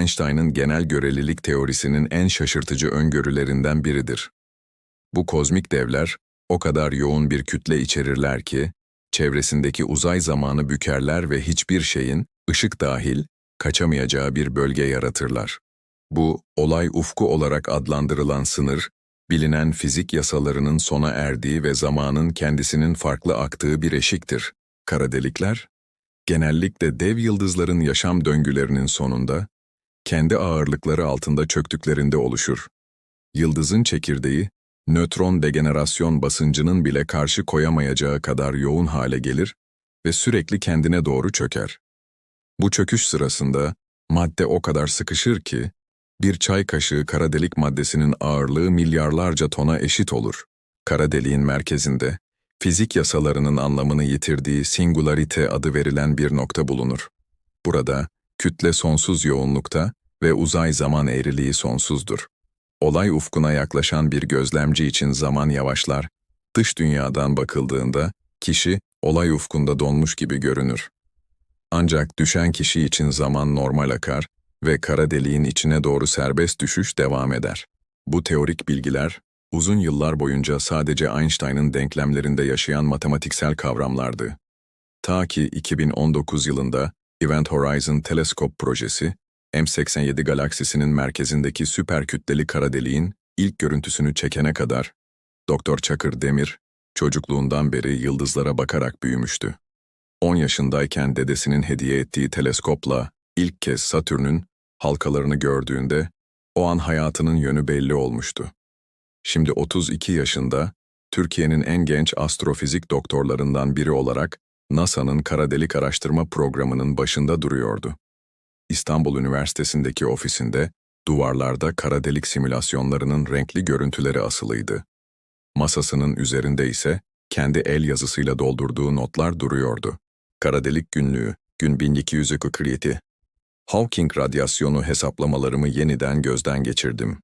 Einstein'ın genel görelilik teorisinin en şaşırtıcı öngörülerinden biridir. Bu kozmik devler o kadar yoğun bir kütle içerirler ki, çevresindeki uzay zamanı bükerler ve hiçbir şeyin, ışık dahil, kaçamayacağı bir bölge yaratırlar. Bu, olay ufku olarak adlandırılan sınır, bilinen fizik yasalarının sona erdiği ve zamanın kendisinin farklı aktığı bir eşiktir. Kara delikler, genellikle dev yıldızların yaşam döngülerinin sonunda, kendi ağırlıkları altında çöktüklerinde oluşur. Yıldızın çekirdeği, nötron degenerasyon basıncının bile karşı koyamayacağı kadar yoğun hale gelir ve sürekli kendine doğru çöker. Bu çöküş sırasında madde o kadar sıkışır ki, bir çay kaşığı kara delik maddesinin ağırlığı milyarlarca tona eşit olur. Kara deliğin merkezinde, fizik yasalarının anlamını yitirdiği singularite adı verilen bir nokta bulunur. Burada, kütle sonsuz yoğunlukta ve uzay zaman eğriliği sonsuzdur. Olay ufkuna yaklaşan bir gözlemci için zaman yavaşlar, dış dünyadan bakıldığında kişi olay ufkunda donmuş gibi görünür. Ancak düşen kişi için zaman normal akar ve kara deliğin içine doğru serbest düşüş devam eder. Bu teorik bilgiler, uzun yıllar boyunca sadece Einstein'ın denklemlerinde yaşayan matematiksel kavramlardı. Ta ki 2019 yılında Event Horizon Teleskop projesi, M87 galaksisinin merkezindeki süper kütleli kara deliğin ilk görüntüsünü çekene kadar, Dr. Çakır Demir, çocukluğundan beri yıldızlara bakarak büyümüştü. 10 yaşındayken dedesinin hediye ettiği teleskopla ilk kez Satürn'ün halkalarını gördüğünde o an hayatının yönü belli olmuştu. Şimdi 32 yaşında, Türkiye'nin en genç astrofizik doktorlarından biri olarak NASA'nın kara delik araştırma programının başında duruyordu. İstanbul Üniversitesi'ndeki ofisinde duvarlarda kara delik simülasyonlarının renkli görüntüleri asılıydı. Masasının üzerinde ise kendi el yazısıyla doldurduğu notlar duruyordu. Kara delik günlüğü, gün 1247. Hawking radyasyonu hesaplamalarımı yeniden gözden geçirdim.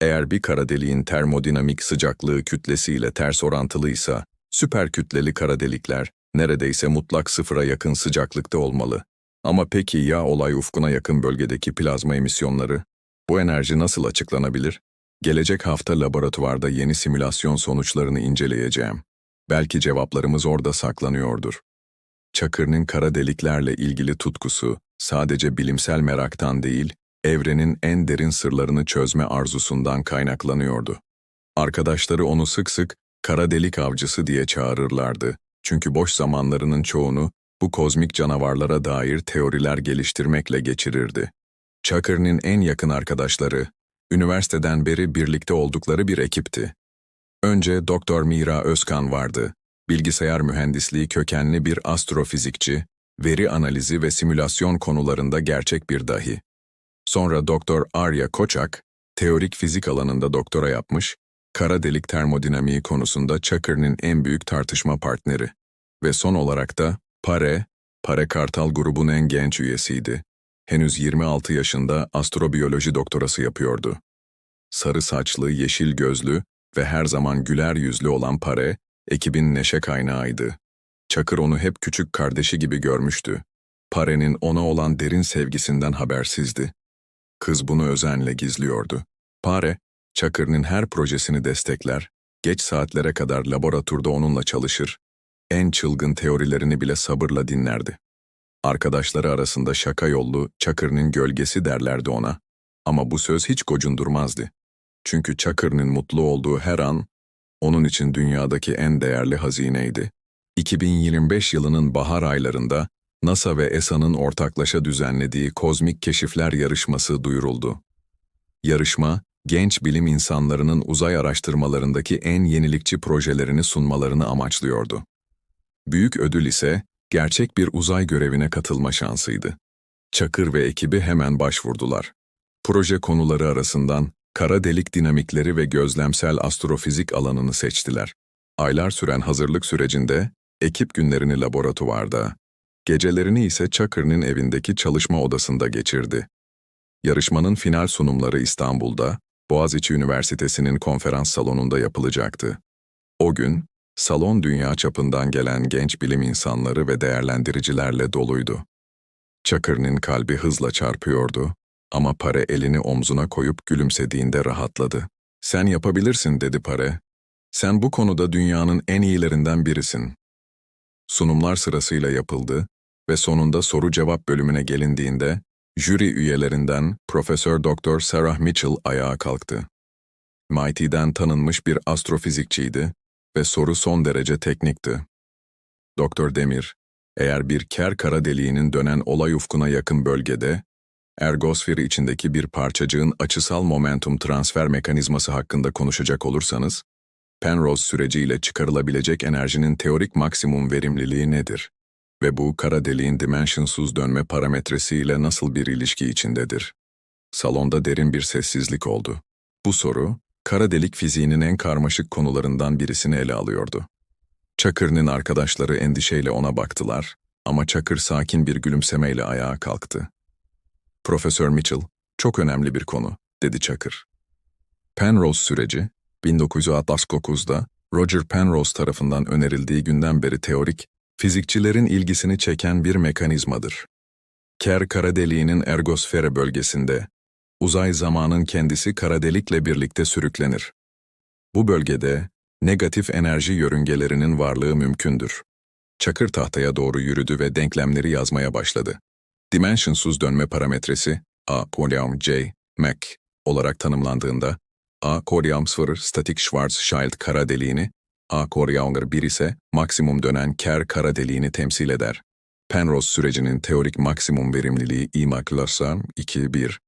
Eğer bir kara deliğin termodinamik sıcaklığı kütlesiyle ters orantılıysa, süper kütleli kara delikler neredeyse mutlak sıfıra yakın sıcaklıkta olmalı. Ama peki ya olay ufkuna yakın bölgedeki plazma emisyonları? Bu enerji nasıl açıklanabilir? Gelecek hafta laboratuvarda yeni simülasyon sonuçlarını inceleyeceğim. Belki cevaplarımız orada saklanıyordur. Çakır'ın kara deliklerle ilgili tutkusu sadece bilimsel meraktan değil, evrenin en derin sırlarını çözme arzusundan kaynaklanıyordu. Arkadaşları onu sık sık kara delik avcısı diye çağırırlardı. Çünkü boş zamanlarının çoğunu bu kozmik canavarlara dair teoriler geliştirmekle geçirirdi. Çakır'ın en yakın arkadaşları, üniversiteden beri birlikte oldukları bir ekipti. Önce Doktor Mira Özkan vardı. Bilgisayar mühendisliği kökenli bir astrofizikçi, veri analizi ve simülasyon konularında gerçek bir dahi. Sonra Doktor Arya Koçak, teorik fizik alanında doktora yapmış, kara delik termodinamiği konusunda Çakır'ın en büyük tartışma partneri. Ve son olarak da Pare, Pare Kartal grubun en genç üyesiydi. Henüz 26 yaşında astrobiyoloji doktorası yapıyordu. Sarı saçlı, yeşil gözlü ve her zaman güler yüzlü olan Pare, ekibin neşe kaynağıydı. Çakır onu hep küçük kardeşi gibi görmüştü. Pare'nin ona olan derin sevgisinden habersizdi. Kız bunu özenle gizliyordu. Pare, Çakır'ın her projesini destekler, geç saatlere kadar laboratuvarda onunla çalışır, en çılgın teorilerini bile sabırla dinlerdi. Arkadaşları arasında şaka yollu Çakır'ın gölgesi derlerdi ona. Ama bu söz hiç gocundurmazdı. Çünkü Çakır'ın mutlu olduğu her an, onun için dünyadaki en değerli hazineydi. 2025 yılının bahar aylarında NASA ve ESA'nın ortaklaşa düzenlediği Kozmik Keşifler Yarışması duyuruldu. Yarışma, genç bilim insanlarının uzay araştırmalarındaki en yenilikçi projelerini sunmalarını amaçlıyordu. Büyük ödül ise gerçek bir uzay görevine katılma şansıydı. Çakır ve ekibi hemen başvurdular. Proje konuları arasından kara delik dinamikleri ve gözlemsel astrofizik alanını seçtiler. Aylar süren hazırlık sürecinde ekip günlerini laboratuvarda, gecelerini ise Çakır'ın evindeki çalışma odasında geçirdi. Yarışmanın final sunumları İstanbul'da, Boğaziçi Üniversitesi'nin konferans salonunda yapılacaktı. O gün, salon dünya çapından gelen genç bilim insanları ve değerlendiricilerle doluydu. Çakır'ın kalbi hızla çarpıyordu Ama Pare elini omzuna koyup gülümsediğinde rahatladı. Sen yapabilirsin dedi Pare. Sen bu konuda dünyanın en iyilerinden birisin. Sunumlar sırasıyla yapıldı ve sonunda soru-cevap bölümüne gelindiğinde jüri üyelerinden Profesör Doktor Sarah Mitchell ayağa kalktı. MIT'den tanınmış bir astrofizikçiydi ve soru son derece teknikti. Doktor Demir, eğer bir ker kara deliğinin dönen olay ufkuna yakın bölgede, ergosferi içindeki bir parçacığın açısal momentum transfer mekanizması hakkında konuşacak olursanız, Penrose süreciyle çıkarılabilecek enerjinin teorik maksimum verimliliği nedir? Ve bu kara deliğin dimensionsuz dönme parametresi ile nasıl bir ilişki içindedir? Salonda derin bir sessizlik oldu. Bu soru, kara delik fiziğinin en karmaşık konularından birisini ele alıyordu. Çakır'ın arkadaşları endişeyle ona baktılar ama Çakır sakin bir gülümsemeyle ayağa kalktı. Profesör Mitchell, çok önemli bir konu, dedi Çakır. Penrose süreci, 1969'da Roger Penrose tarafından önerildiği günden beri teorik, fizikçilerin ilgisini çeken bir mekanizmadır. Ker kara deliğinin ergosfere bölgesinde, uzay zamanın kendisi kara delikle birlikte sürüklenir. Bu bölgede negatif enerji yörüngelerinin varlığı mümkündür. Çakır tahtaya doğru yürüdü ve denklemleri yazmaya başladı. Dimensionsuz dönme parametresi A kolyam C Mac olarak tanımlandığında A kolyam 0 statik Schwarzschild kara deliğini, A kolyam 1 ise maksimum dönen Kerr kara deliğini temsil eder. Penrose sürecinin teorik maksimum verimliliği IMAC-LASAM 2.1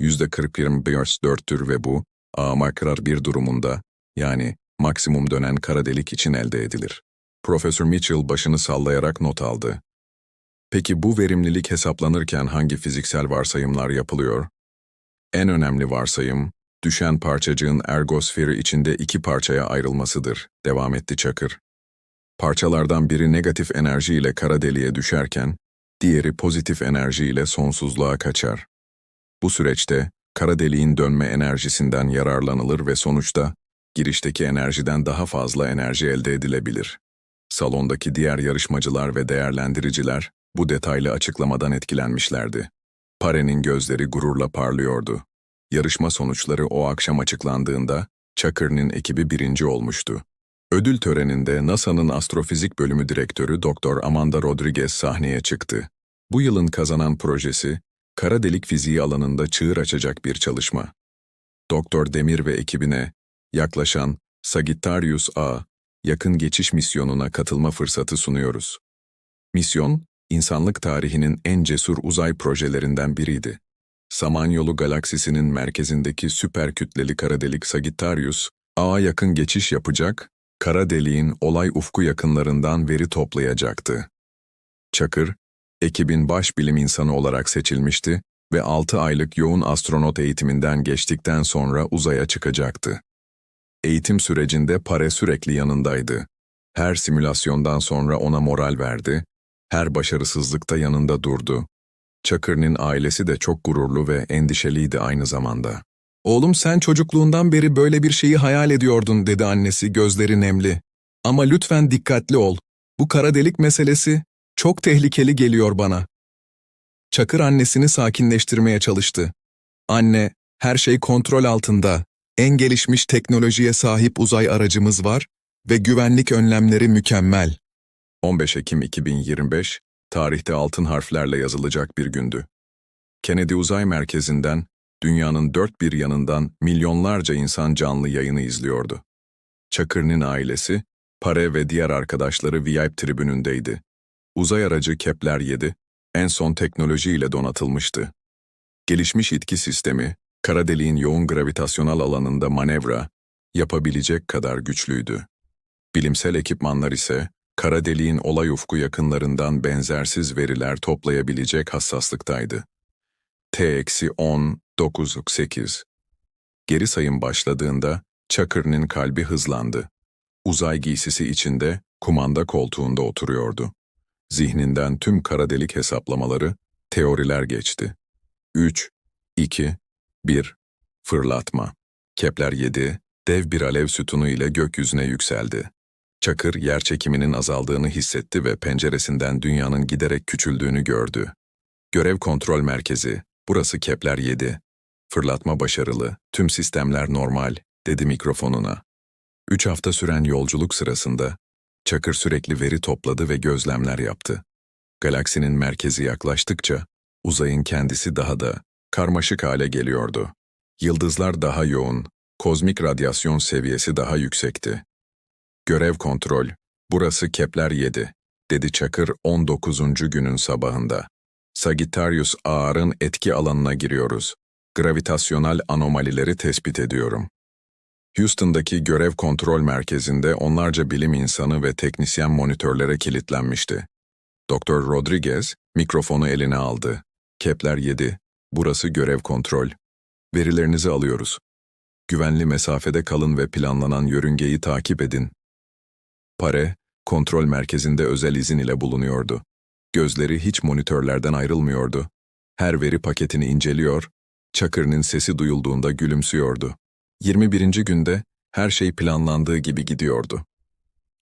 %40-25-4'tür ve bu, ama karar bir durumunda, yani maksimum dönen kara delik için elde edilir. Profesör Mitchell başını sallayarak not aldı. Peki bu verimlilik hesaplanırken hangi fiziksel varsayımlar yapılıyor? En önemli varsayım, düşen parçacığın ergosferi içinde iki parçaya ayrılmasıdır, devam etti Çakır. Parçalardan biri negatif enerji ile kara deliğe düşerken, diğeri pozitif enerji ile sonsuzluğa kaçar. Bu süreçte, kara deliğin dönme enerjisinden yararlanılır ve sonuçta, girişteki enerjiden daha fazla enerji elde edilebilir. Salondaki diğer yarışmacılar ve değerlendiriciler, bu detaylı açıklamadan etkilenmişlerdi. Pare'nin gözleri gururla parlıyordu. Yarışma sonuçları o akşam açıklandığında Çakır'ın ekibi birinci olmuştu. Ödül töreninde NASA'nın astrofizik bölümü direktörü Dr. Amanda Rodriguez sahneye çıktı. Bu yılın kazanan projesi, kara delik fiziği alanında çığır açacak bir çalışma. Doktor Demir ve ekibine yaklaşan Sagittarius A yakın geçiş misyonuna katılma fırsatı sunuyoruz. Misyon, insanlık tarihinin en cesur uzay projelerinden biriydi. Samanyolu galaksisinin merkezindeki süper kütleli kara delik Sagittarius, A'ya yakın geçiş yapacak, kara deliğin olay ufku yakınlarından veri toplayacaktı. Çakır, ekibin baş bilim insanı olarak seçilmişti ve 6 aylık yoğun astronot eğitiminden geçtikten sonra uzaya çıkacaktı. Eğitim sürecinde Pare sürekli yanındaydı. Her simülasyondan sonra ona moral verdi, her başarısızlıkta yanında durdu Çakır'ın ailesi de çok gururlu ve endişeliydi aynı zamanda. Oğlum sen çocukluğundan beri böyle bir şeyi hayal ediyordun dedi annesi gözleri nemli. Ama lütfen dikkatli ol. Bu kara delik meselesi çok tehlikeli geliyor bana. Çakır annesini sakinleştirmeye çalıştı. Anne, her şey kontrol altında. En gelişmiş teknolojiye sahip uzay aracımız var ve güvenlik önlemleri mükemmel. 15 Ekim 2025 tarihte altın harflerle yazılacak bir gündü. Kennedy Uzay Merkezi'nden, dünyanın dört bir yanından milyonlarca insan canlı yayını izliyordu. Çakır'ın ailesi, Pare ve diğer arkadaşları VIP tribünündeydi. Uzay aracı Kepler 7, en son teknolojiyle donatılmıştı. Gelişmiş itki sistemi, kara deliğin yoğun gravitasyonal alanında manevra yapabilecek kadar güçlüydü. Bilimsel ekipmanlar ise kara deliğin olay ufku yakınlarından benzersiz veriler toplayabilecek hassaslıktaydı. T-10, 9, 8. Geri sayım başladığında Çakır'ın kalbi hızlandı. Uzay giysisi içinde, kumanda koltuğunda oturuyordu. Zihninden tüm kara delik hesaplamaları, teoriler geçti. 3, 2, 1, fırlatma. Kepler 7, dev bir alev sütunu ile gökyüzüne yükseldi. Çakır yer çekiminin azaldığını hissetti ve penceresinden dünyanın giderek küçüldüğünü gördü. Görev kontrol merkezi, Burası Kepler 7. Fırlatma başarılı, tüm sistemler normal, dedi mikrofonuna. Üç hafta süren yolculuk sırasında, Çakır sürekli veri topladı ve gözlemler yaptı. Galaksinin merkezi yaklaştıkça, uzayın kendisi daha da karmaşık hale geliyordu. Yıldızlar daha yoğun, kozmik radyasyon seviyesi daha yüksekti. Görev kontrol, burası Kepler 7, dedi Çakır 19. günün sabahında. Sagittarius ağırın etki alanına giriyoruz. Gravitasyonel anomalileri tespit ediyorum. Houston'daki görev kontrol merkezinde onlarca bilim insanı ve teknisyen monitörlere kilitlenmişti. Dr. Rodriguez mikrofonu eline aldı. Kepler 7, burası görev kontrol. Verilerinizi alıyoruz. Güvenli mesafede kalın ve planlanan yörüngeyi takip edin. Pare, kontrol merkezinde özel izin ile bulunuyordu. Gözleri hiç monitörlerden ayrılmıyordu. Her veri paketini inceliyor, Çakır'ın sesi duyulduğunda gülümsüyordu. 21. günde her şey planlandığı gibi gidiyordu.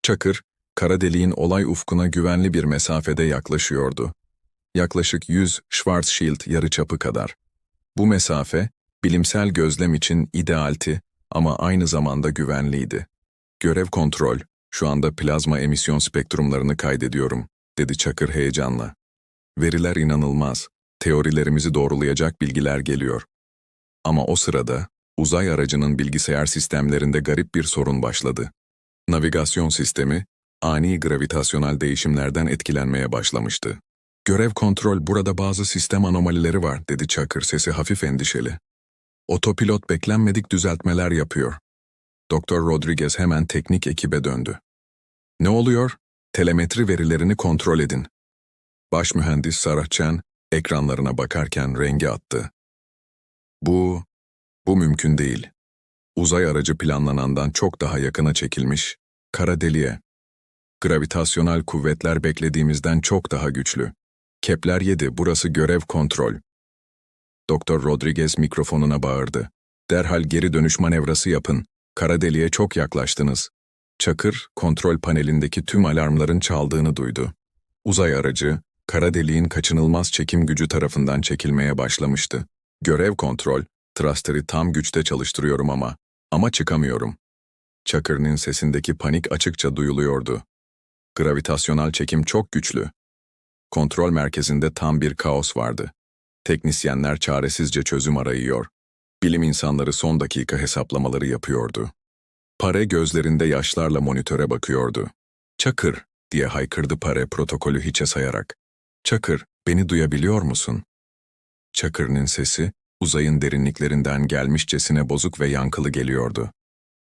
Çakır, kara deliğin olay ufkuna güvenli bir mesafede yaklaşıyordu. Yaklaşık 100 Schwarzschild yarıçapı kadar. Bu mesafe, bilimsel gözlem için idealti ama aynı zamanda güvenliydi. Görev kontrol, şu anda plazma emisyon spektrumlarını kaydediyorum, dedi Çakır heyecanla. Veriler inanılmaz, teorilerimizi doğrulayacak bilgiler geliyor. Ama o sırada, uzay aracının bilgisayar sistemlerinde garip bir sorun başladı. Navigasyon sistemi, ani gravitasyonel değişimlerden etkilenmeye başlamıştı. Görev kontrol burada bazı sistem anomalileri var, dedi Çakır sesi hafif endişeli. Otopilot beklenmedik düzeltmeler yapıyor. Doktor Rodriguez hemen teknik ekibe döndü. Ne oluyor? Telemetri verilerini kontrol edin. Baş mühendis Sarah Chen, ekranlarına bakarken rengi attı. Bu, bu mümkün değil. Uzay aracı planlanandan çok daha yakına çekilmiş, kara deliğe. Gravitasyonel kuvvetler beklediğimizden çok daha güçlü. Kepler 7, burası görev kontrol. Doktor Rodriguez mikrofonuna bağırdı. Derhal geri dönüş manevrası yapın. Kara deliğe çok yaklaştınız. Çakır, kontrol panelindeki tüm alarmların çaldığını duydu. Uzay aracı, kara deliğin kaçınılmaz çekim gücü tarafından çekilmeye başlamıştı. Görev kontrol, thruster'ı tam güçte çalıştırıyorum ama, ama çıkamıyorum. Çakır'ın sesindeki panik açıkça duyuluyordu. Gravitasyonel çekim çok güçlü. Kontrol merkezinde tam bir kaos vardı. Teknisyenler çaresizce çözüm arayıyor. Bilim insanları son dakika hesaplamaları yapıyordu. Pare gözlerinde yaşlarla monitöre bakıyordu. Çakır, diye haykırdı Pare protokolü hiçe sayarak. Çakır, beni duyabiliyor musun? Çakır'ın sesi, uzayın derinliklerinden gelmişçesine bozuk ve yankılı geliyordu.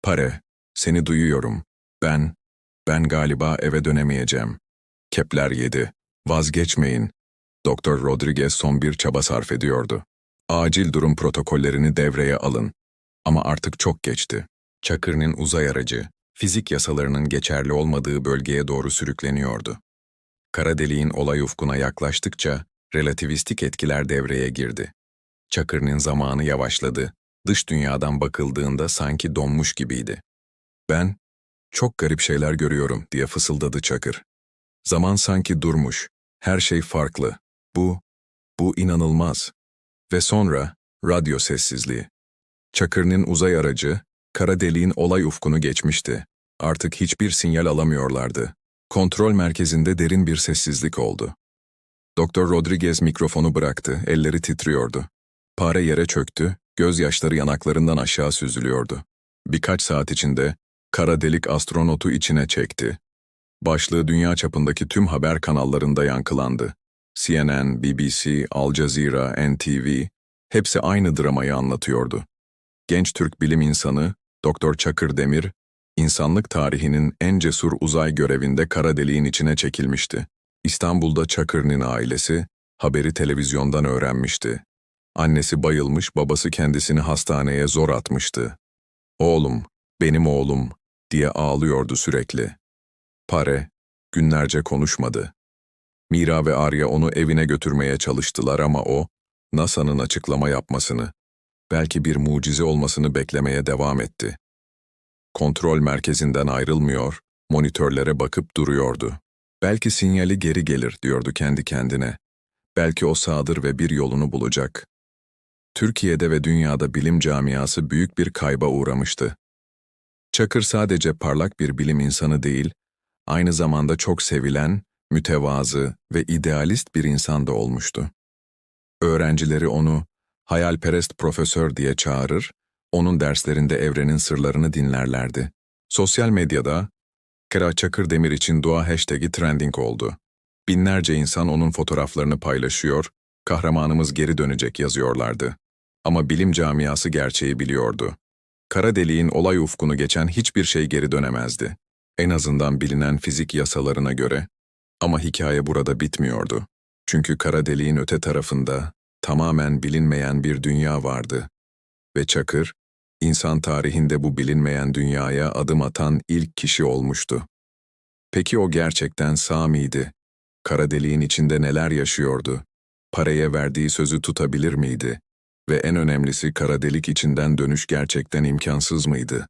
Pare, seni duyuyorum. Ben, ben galiba eve dönemeyeceğim. Kepler yedi. Vazgeçmeyin. Doktor Rodriguez son bir çaba sarf ediyordu. Acil durum protokollerini devreye alın. Ama artık çok geçti. Çakır'ın uzay aracı, fizik yasalarının geçerli olmadığı bölgeye doğru sürükleniyordu. Kara deliğin olay ufkuna yaklaştıkça relativistik etkiler devreye girdi. Çakır'ın zamanı yavaşladı, dış dünyadan bakıldığında sanki donmuş gibiydi. Ben, çok garip şeyler görüyorum diye fısıldadı Çakır. Zaman sanki durmuş, her şey farklı. Bu, bu inanılmaz. Ve sonra, radyo sessizliği. Çakır'ın uzay aracı, kara deliğin olay ufkunu geçmişti. Artık hiçbir sinyal alamıyorlardı. Kontrol merkezinde derin bir sessizlik oldu. Doktor Rodriguez mikrofonu bıraktı, elleri titriyordu. Pare yere çöktü, gözyaşları yanaklarından aşağı süzülüyordu. Birkaç saat içinde kara delik astronotu içine çekti. Başlığı dünya çapındaki tüm haber kanallarında yankılandı. CNN, BBC, Al Jazeera, NTV, hepsi aynı dramayı anlatıyordu. Genç Türk bilim insanı, Doktor Çakır Demir, insanlık tarihinin en cesur uzay görevinde kara deliğin içine çekilmişti. İstanbul'da Çakır'ın ailesi, haberi televizyondan öğrenmişti. Annesi bayılmış, babası kendisini hastaneye zor atmıştı. Oğlum, benim oğlum, diye ağlıyordu sürekli. Pare, günlerce konuşmadı. Mira ve Arya onu evine götürmeye çalıştılar ama o, NASA'nın açıklama yapmasını, belki bir mucize olmasını beklemeye devam etti. Kontrol merkezinden ayrılmıyor, monitörlere bakıp duruyordu. Belki sinyali geri gelir diyordu kendi kendine. Belki o sağdır ve bir yolunu bulacak. Türkiye'de ve dünyada bilim camiası büyük bir kayba uğramıştı. Çakır sadece parlak bir bilim insanı değil, aynı zamanda çok sevilen, mütevazı ve idealist bir insan da olmuştu. Öğrencileri onu hayalperest profesör diye çağırır, onun derslerinde evrenin sırlarını dinlerlerdi. Sosyal medyada Kera Çakır Demir için dua hashtag'i trending oldu. Binlerce insan onun fotoğraflarını paylaşıyor, kahramanımız geri dönecek yazıyorlardı. Ama bilim camiası gerçeği biliyordu. Kara deliğin olay ufkunu geçen hiçbir şey geri dönemezdi. En azından bilinen fizik yasalarına göre. Ama hikaye burada bitmiyordu. Çünkü kara deliğin öte tarafında tamamen bilinmeyen bir dünya vardı. Ve Çakır, insan tarihinde bu bilinmeyen dünyaya adım atan ilk kişi olmuştu. Peki o gerçekten sağ mıydı? Kara deliğin içinde neler yaşıyordu? Paraya verdiği sözü tutabilir miydi? Ve en önemlisi kara delik içinden dönüş gerçekten imkansız mıydı?